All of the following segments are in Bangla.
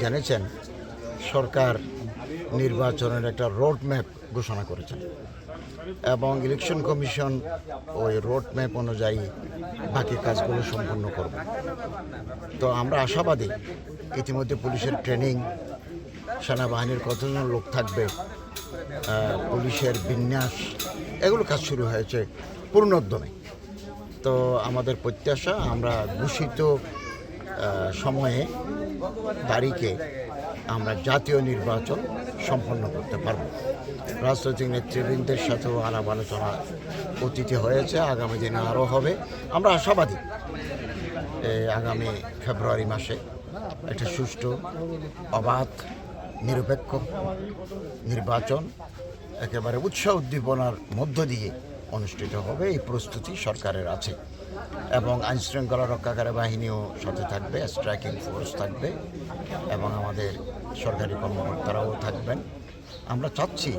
জেনেছেন, সরকার নির্বাচনের একটা রোড ম্যাপ ঘোষণা করেছেন এবং ইলেকশন কমিশন ওই রোড ম্যাপ অনুযায়ী বাকি কাজগুলো সম্পন্ন করবে। তো আমরা আশাবাদী ইতিমধ্যে পুলিশের ট্রেনিং সেনাবাহিনীর কতজন লোক থাকবে পুলিশের বিন্যাস, এগুলো কাজ শুরু হয়েছে পূর্ণোদ্যমে। তো আমাদের প্রত্যাশা আমরা আহ, সময়ে তারিখে আমরা জাতীয় নির্বাচন সম্পন্ন করতে পারব। রাজনৈতিক নেতৃবৃন্দের সাথেও আলাপ আলোচনা অতীতে হয়েছে আগামী দিনে আরও হবে। আমরা আশাবাদী আগামী ফেব্রুয়ারি মাসে একটা সুষ্ঠু অবাধ নিরপেক্ষ নির্বাচন একেবারে উৎসাহ উদ্দীপনার মধ্য দিয়ে অনুষ্ঠিত হবে এই প্রস্তুতি সরকারের আছে। এবং আইনশৃঙ্খলা রক্ষাকারী বাহিনীও সাথে থাকবে স্ট্রাইকিং ফোর্স থাকবে এবং আমাদের সরকারি কর্মকর্তারাও থাকবেন। আমরা চাচ্ছি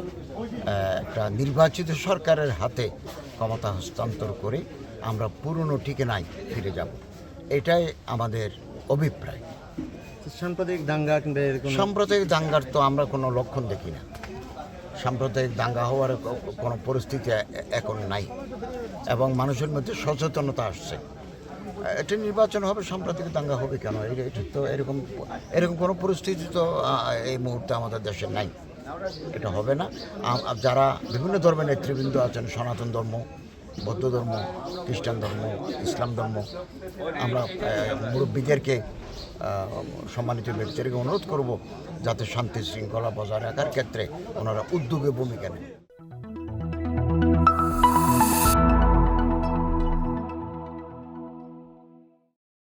একটা নির্বাচিত সরকারের হাতে ক্ষমতা হস্তান্তর করে আমরা পুরনো ঠিকানায় ফিরে যাব। এটাই আমাদের অভিপ্রায়। সাম্প্রদায়িক দাঙ্গা কিংবা সাম্প্রদায়িক দাঙ্গার তো আমরা কোনো লক্ষণ দেখি না। সাম্প্রদায়িক দাঙ্গা হওয়ার কোনো পরিস্থিতি এখন নাই এবং মানুষের মধ্যে সচেতনতা আসছে। এটা নির্বাচন হবে, সাম্প্রতিক দাঙ্গা হবে কেন? এটা তো এরকম এরকম কোনো পরিস্থিতি তো এই মুহূর্তে আমাদের দেশে নাই। এটা হবে না। যারা বিভিন্ন ধর্মের নেতৃবৃন্দ আছেন, সনাতন ধর্ম, বৌদ্ধ ধর্ম, খ্রিস্টান ধর্ম, ইসলাম ধর্ম, আমরা মুরব্বীদেরকে সম্মানিত ব্যক্তিদেরকে অনুরোধ করব যাতে শান্তি শৃঙ্খলা বজায় রাখার ক্ষেত্রে ওনারা উদ্যোগে ভূমিকা নেন।